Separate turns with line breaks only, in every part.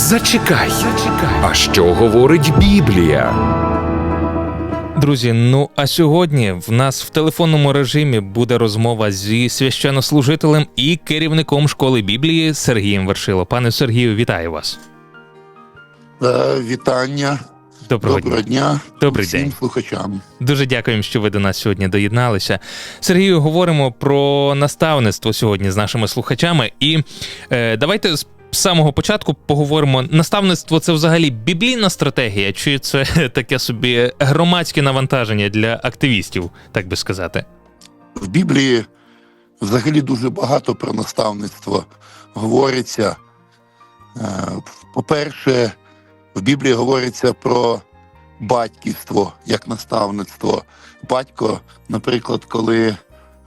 Зачекай. А що говорить Біблія?
Друзі, ну а сьогодні в нас в телефонному режимі буде розмова зі священнослужителем і керівником школи Біблії Сергієм Вершило. Пане Сергію, вітаю вас.
Е, Вітання,
Доброго,
доброго
дня.
дня
Добрий
всім
день.
слухачам.
Дуже дякуємо, що ви до нас сьогодні доєдналися. Сергію, говоримо про наставництво сьогодні з нашими слухачами. І е, давайте з самого початку поговоримо. Наставництво це взагалі біблійна стратегія, чи це таке собі громадське навантаження для активістів, так би сказати?
В Біблії взагалі дуже багато про наставництво говориться. Е, По-перше, в Біблії говориться про батьківство як наставництво. Батько, наприклад, коли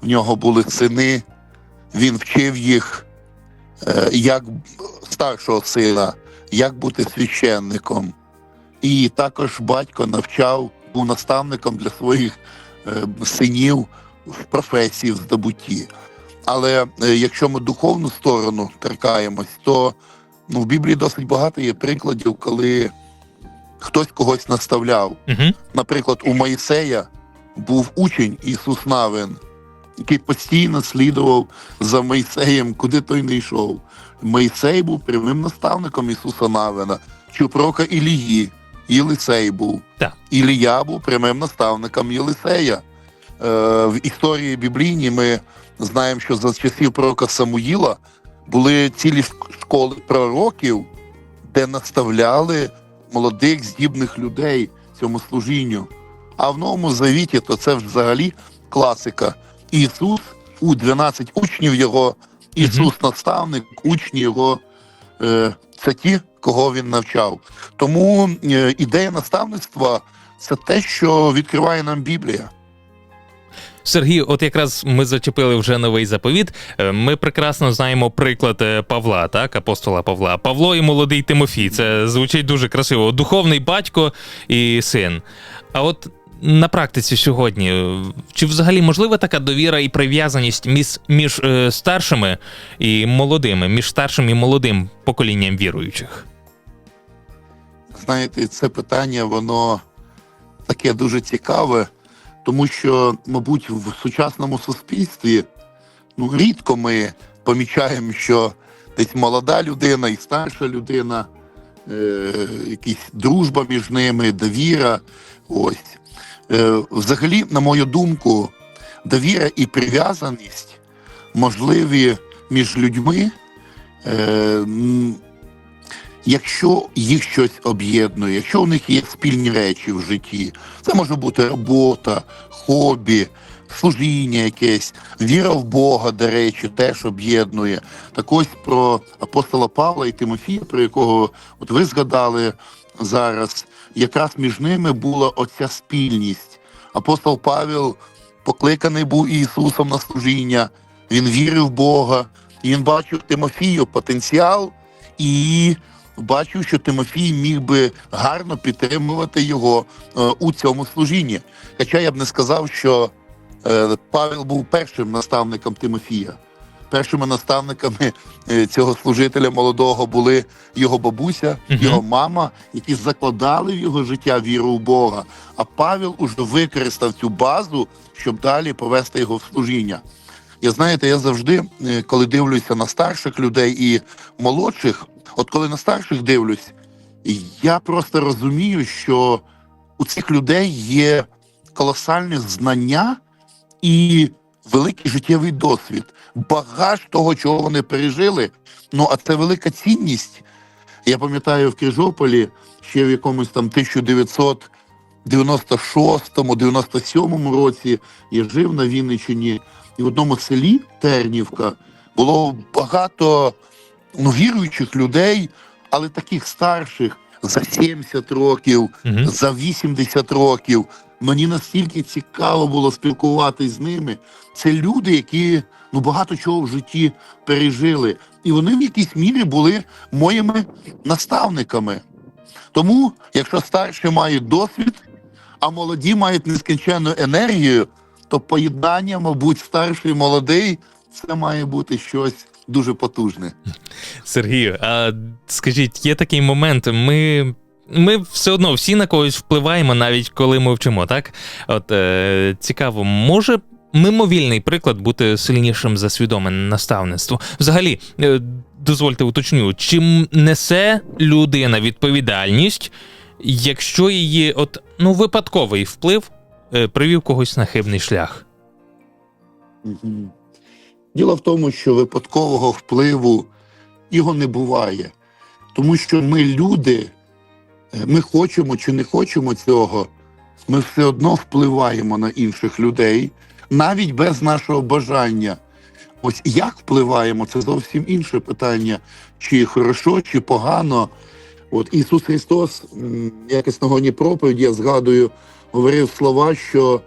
в нього були сини, він вчив їх, як старшого сина, як бути священником. І також батько навчав, був наставником для своїх е, синів в професії, в здобутті. Але е, якщо ми духовну сторону торкаємось, то ну, в Біблії досить багато є прикладів, коли хтось когось наставляв.
Угу.
Наприклад, у Моїсея був учень Ісус Навин, який постійно слідував за Моїсеєм, куди той не йшов. Моїсей був прямим наставником Ісуса Навина, чи пророка Ілії, Єлисей був.
Так.
Ілія був прямим наставником Єлисея. Е, в історії біблійній ми знаємо, що за часів пророка Самуїла були цілі школи пророків, де наставляли молодих здібних людей цьому служінню. А в новому завіті то це взагалі класика. Ісус у 12 учнів його, Ісус наставник, учні його е, це ті, кого він навчав. Тому е, ідея наставництва це те, що відкриває нам Біблія.
Сергій, от якраз ми зачепили вже новий заповіт. Е, Ми прекрасно знаємо приклад Павла, так, апостола Павла. Павло і молодий Тимофій. Це звучить дуже красиво. Духовний батько і син. А от на практиці сьогодні, чи взагалі можлива така довіра і прив'язаність між, між е, старшими і молодими, між старшим і молодим поколінням віруючих?
Знаєте, це питання, воно таке дуже цікаве, тому що, мабуть, в сучасному суспільстві ну, рідко ми помічаємо, що десь молода людина і старша людина, е, якась дружба між ними, довіра. Ось. Е, взагалі, на мою думку, довіра і прив'язаність можливі між людьми. Е, якщо їх щось об'єднує, якщо у них є спільні речі в житті, це може бути робота, хобі, служіння якесь, віра в Бога, до речі, теж об'єднує. Так ось про апостола Павла і Тимофія, про якого от ви згадали зараз, якраз між ними була оця спільність. Апостол Павел покликаний був Ісусом на служіння, він вірив в Бога, він бачив Тимофію потенціал і бачив, що Тимофій міг би гарно підтримувати його е, у цьому служінні. Хоча я б не сказав, що е, Павел був першим наставником Тимофія. Першими наставниками е, цього служителя молодого були його бабуся,
Мгм.
його мама, які закладали в його життя віру в Бога. А Павел уже використав цю базу, щоб далі повести його в служіння. Я знаєте, я завжди, е, коли дивлюся на старших людей і молодших, от коли на старших дивлюсь, я просто розумію, що у цих людей є колосальне знання і великий життєвий досвід, багаж того, чого вони пережили. Ну а це велика цінність. Я пам'ятаю в Крижополі ще в якомусь там 1996-му, 97-му році я жив на Вінниччині, і в одному селі Тернівка було багато ну, віруючих людей, але таких старших за 70 років,
Угу.
за 80 років. Мені настільки цікаво було спілкуватись з ними. Це люди, які ну багато чого в житті пережили, і вони в якійсь мірі були моїми наставниками. Тому, якщо старші мають досвід, а молоді мають нескінченну енергію, то поєднання, мабуть, старший і молодий, це має бути щось дуже потужне.
Сергію, а скажіть, є такий момент, ми. Ми все одно всі на когось впливаємо, навіть коли ми вчимо, так? От е, цікаво, може мимовільний приклад бути сильнішим за свідоме наставництво? Взагалі, е, дозвольте уточню, чи м- несе людина відповідальність, якщо її от, ну, випадковий вплив е, привів когось на хибний шлях?
Діло в тому, що випадкового впливу його не буває. Тому що ми люди, ми хочемо чи не хочемо цього, ми все одно впливаємо на інших людей, навіть без нашого бажання. Ось як впливаємо, це зовсім інше питання, чи хорошо, чи погано. От Ісус Христос, якось на гоні проповіді, я згадую, говорив слова, що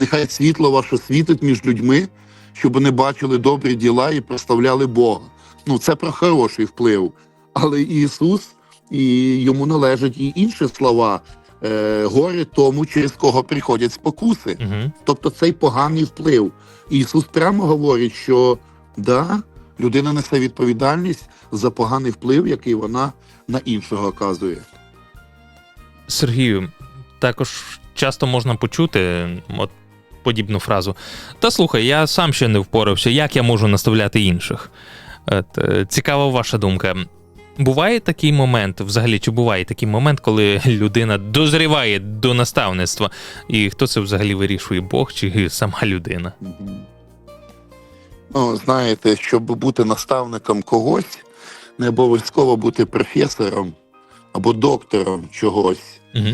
нехай світло ваше світить між людьми, щоб вони бачили добрі діла і прославляли Бога. Ну, це про хороший вплив. Але Ісус і йому належать і інші слова. Е, горе тому, через кого приходять спокуси.
Угу.
Тобто цей поганий вплив. Ісус прямо говорить, що да, людина несе відповідальність за поганий вплив, який вона на іншого оказує.
Сергію, також часто можна почути от подібну фразу. Та слухай, я сам ще не впорався, як я можу наставляти інших. От, е, цікава ваша думка. Буває такий момент, взагалі, чи буває такий момент, коли людина дозріває до наставництва, і хто це взагалі вирішує, Бог чи сама людина?
Ну, знаєте, щоб бути наставником когось, не обов'язково бути професором або доктором чогось.
Угу.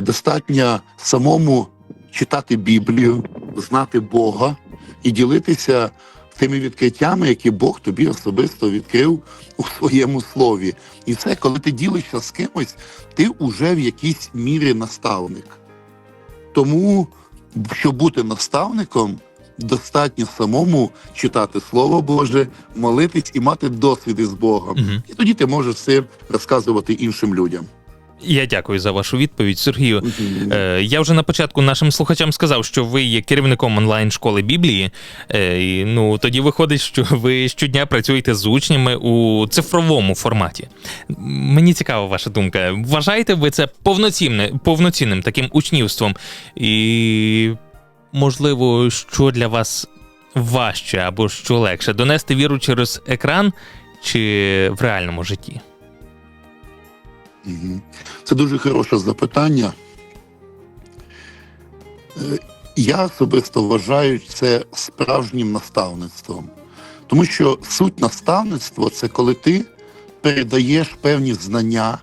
Достатньо самому читати Біблію, знати Бога і ділитися тими відкриттями, які Бог тобі особисто відкрив у своєму слові. І це, коли ти ділишся з кимось, ти вже в якійсь мірі наставник. Тому, щоб бути наставником, достатньо самому читати Слово Боже, молитись і мати досвід із Богом.
Угу.
І тоді ти можеш це розказувати іншим людям.
Я дякую за вашу відповідь, Сергію. Е, я вже на початку нашим слухачам сказав, що ви є керівником онлайн-школи Біблії. Е, і, ну, тоді виходить, що ви щодня працюєте з учнями у цифровому форматі. Мені цікава ваша думка. Вважаєте ви це повноцінне, повноцінним таким учнівством? І, можливо, що для вас важче або що легше? Донести віру через екран чи в реальному житті?
Це дуже хороше запитання. Е, Я особисто вважаю це справжнім наставництвом. Тому що суть наставництва це коли ти передаєш певні знання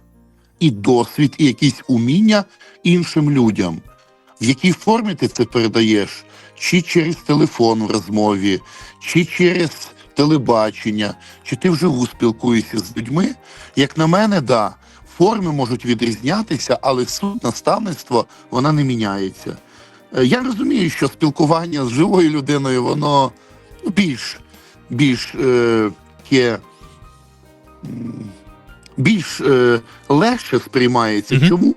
і досвід, і якісь уміння іншим людям. В якій формі ти це передаєш? Чи через телефон в розмові, чи через телебачення, чи ти вживу спілкуєшся з людьми? Як на мене, да, форми можуть відрізнятися, але суть наставництва вона не міняється. Е, Я розумію, що спілкування з живою людиною, воно ну, більш, більш е, більш е, легше сприймається.
Мгм.
Чому?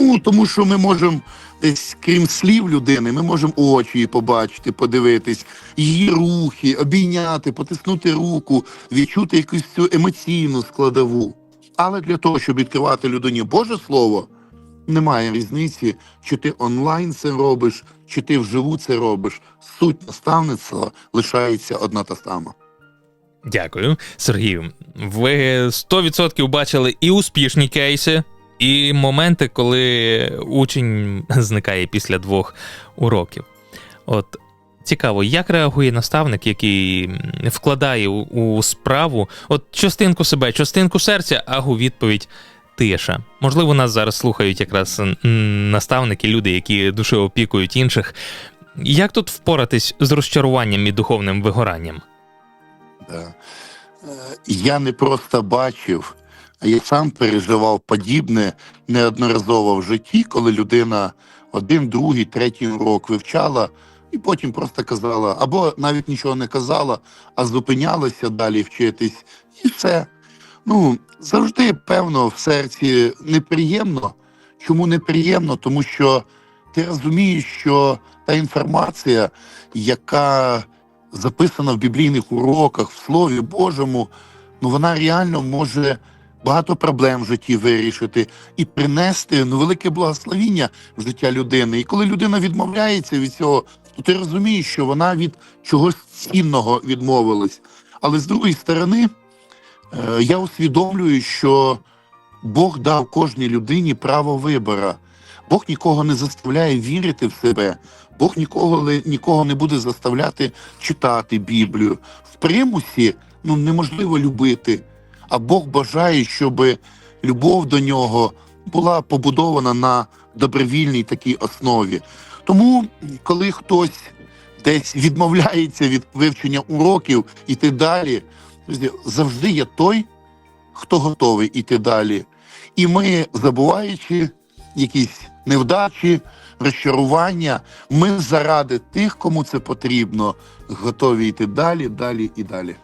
Ну, тому що ми можемо десь, крім слів людини, ми можемо очі її побачити, подивитись, її рухи, обійняти, потиснути руку, відчути якусь цю емоційну складову. Але для того, щоб відкривати людині Боже Слово, немає різниці, чи ти онлайн це робиш, чи ти вживу це робиш. Суть наставництва лишається одна та сама.
Дякую, Сергію. Ви 100% бачили і успішні кейси, і моменти, коли учень зникає після двох уроків. От цікаво, як реагує наставник, який вкладає у, справу от частинку себе, частинку серця, а у відповідь тиша. Можливо, нас зараз слухають якраз наставники, люди, які душею опікують інших. Як тут впоратись з розчаруванням і духовним вигоранням?
Да. Е, Я не просто бачив, а я сам переживав подібне неодноразово в житті, коли людина один, другий, третій урок вивчала і потім просто казала, або навіть нічого не казала, а зупинялася далі вчитись, і все. Ну, завжди, певно, в серці неприємно. Чому неприємно? Тому що ти розумієш, що та інформація, яка записана в біблійних уроках, в Слові Божому, ну вона реально може багато проблем в житті вирішити і принести ну, велике благословіння в життя людини. І коли людина відмовляється від цього, то ти розумієш, що вона від чогось цінного відмовилась. Але з другої сторони, е, я усвідомлюю, що Бог дав кожній людині право вибора. Бог нікого не заставляє вірити в себе. Бог нікого, нікого не буде заставляти читати Біблію. В примусі ну, неможливо любити. А Бог бажає, щоб любов до нього була побудована на добровільній такій основі. Тому, коли хтось десь відмовляється від вивчення уроків іти далі, завжди є той, хто готовий іти далі. І ми, забуваючи якісь невдачі, розчарування, ми заради тих, кому це потрібно, готові йти далі, далі і далі.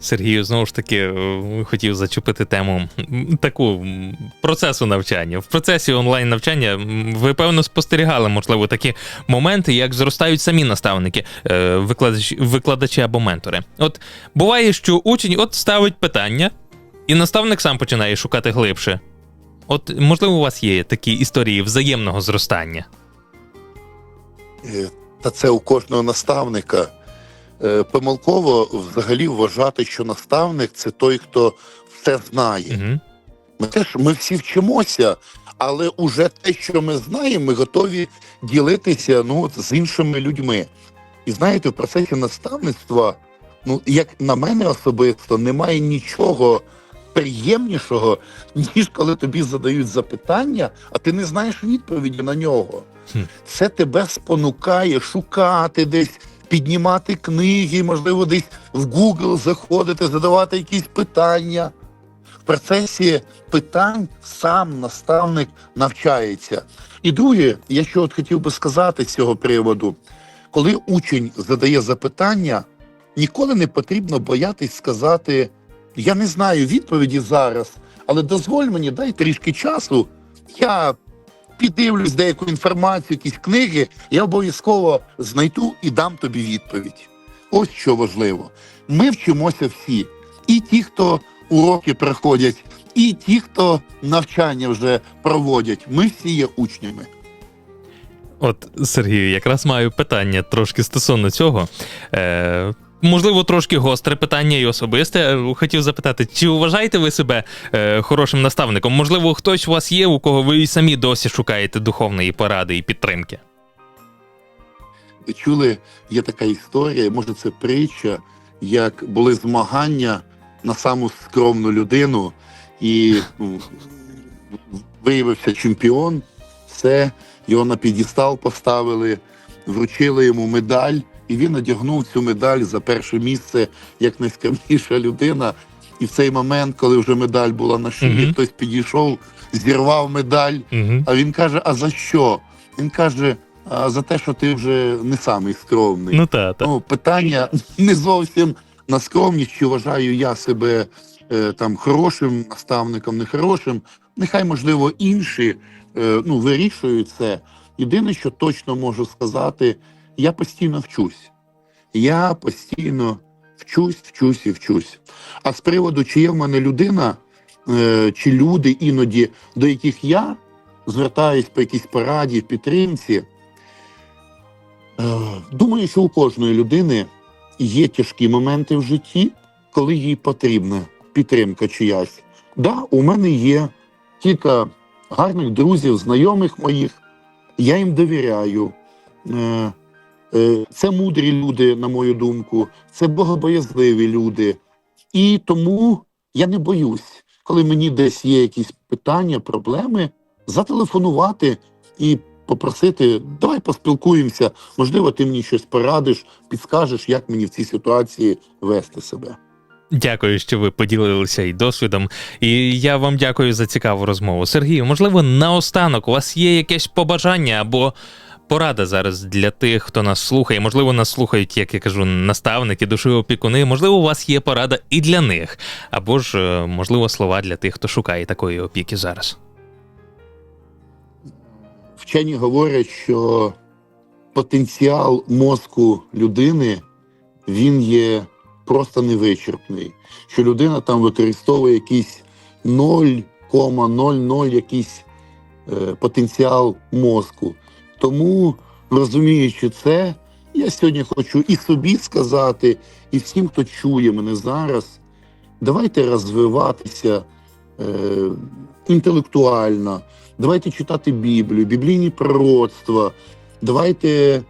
Сергію, знову ж таки, е, хотів зачепити тему таку процесу навчання. В процесі онлайн навчання ви певно спостерігали, можливо, такі моменти, як зростають самі наставники, е, викладачі, викладачі або ментори. От буває, що учень от ставить питання, і наставник сам починає шукати глибше. От, можливо, у вас є такі історії взаємного зростання.
Е, Та це у кожного наставника. Е, Помилково взагалі вважати, що наставник це той, хто все знає.
Угу.
Ми теж ми всі вчимося, але уже те, що ми знаємо, ми готові ділитися ну, з іншими людьми. І знаєте, в процесі наставництва, ну як на мене особисто, немає нічого приємнішого, ніж коли тобі задають запитання, а ти не знаєш відповіді на нього. Це тебе спонукає шукати десь. Піднімати книги, можливо, десь в Google заходити, задавати якісь питання в процесі питань сам наставник навчається. І друге, я що от хотів би сказати з цього приводу, коли учень задає запитання, ніколи не потрібно боятись сказати: я не знаю відповіді зараз, але дозволь мені, дай трішки часу. Я піддивлюсь деяку інформацію, якісь книги, я обов'язково знайду і дам тобі відповідь. Ось що важливо. Ми вчимося всі, і ті, хто уроки проходять, і ті, хто навчання вже проводять. Ми всі є учнями.
От, Сергію, якраз маю питання трошки стосовно цього. Е, можливо, трошки гостре питання і особисте. Е, Хотів запитати, чи вважаєте ви себе е, хорошим наставником? Можливо, хтось у вас є, у кого ви самі досі шукаєте духовної поради і підтримки?
Чули, є така історія, може це притча, як були змагання на саму скромну людину, і виявився чемпіон, все, його на підістал поставили, вручили йому медаль, і він одягнув цю медаль за перше місце як найскромніша людина. І в цей момент, коли вже медаль була на шиї,
Мгм.
хтось підійшов, зірвав медаль,
Угу.
а він каже: А за що? Він каже: а за те, що ти вже не самий скромний.
Ну та, та.
Ну, питання не зовсім на скромність, чи вважаю я себе е, там хорошим наставником, нехорошим. Нехай, можливо, інші е, ну, вирішують це. Єдине, що точно можу сказати, я постійно вчусь. Я постійно вчусь, вчусь і вчусь. А з приводу, чи є в мене людина, е, чи люди іноді, до яких я звертаюсь по якійсь пораді, підтримці. Е, Думаю, що у кожної людини є тяжкі моменти в житті, коли їй потрібна підтримка чиясь. Да, у мене є кілька гарних друзів, знайомих моїх. Я їм довіряю. Е, Це мудрі люди, на мою думку, це богобоязливі люди. І тому я не боюсь, коли мені десь є якісь питання, проблеми, зателефонувати і попросити, давай поспілкуємося, можливо, ти мені щось порадиш, підскажеш, як мені в цій ситуації вести себе.
Дякую, що ви поділилися і досвідом. І я вам дякую за цікаву розмову. Сергію, можливо, наостанок у вас є якесь побажання або порада зараз для тих, хто нас слухає. Можливо, нас слухають, як я кажу, наставники, душові опікуни. Можливо, у вас є порада і для них, або ж, е, можливо, слова для тих, хто шукає такої опіки зараз.
Вчені говорять, що потенціал мозку людини він є просто невичерпний. Що людина там використовує якийсь 0,00 якийсь е, потенціал мозку. Тому, розуміючи це, я сьогодні хочу і собі сказати, і всім, хто чує мене зараз, давайте розвиватися е, інтелектуально, давайте читати Біблію, біблійні пророцтва, давайте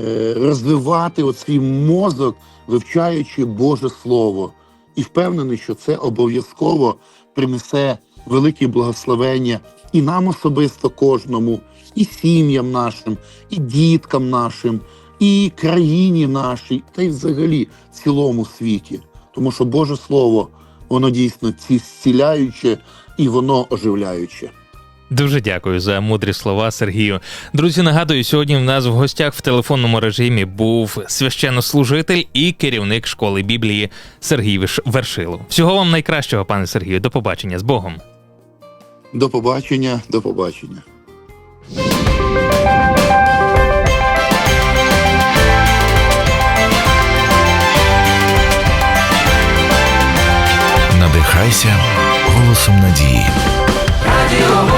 е, розвивати от свій мозок, вивчаючи Боже Слово. І впевнений, що це обов'язково принесе великі благословення і нам особисто кожному, і сім'ям нашим, і діткам нашим, і країні нашій, та й взагалі цілому світі. Тому що Боже Слово, воно дійсно ці- зціляюче і воно оживляюче.
Дуже дякую за мудрі слова, Сергію. Друзі, нагадую, сьогодні в нас в гостях в телефонному режимі був священнослужитель і керівник школи Біблії Сергій Вершилов. Всього вам найкращого, пане Сергію. До побачення з Богом.
До побачення, до побачення.
Надихайся голосом надії.
Радіо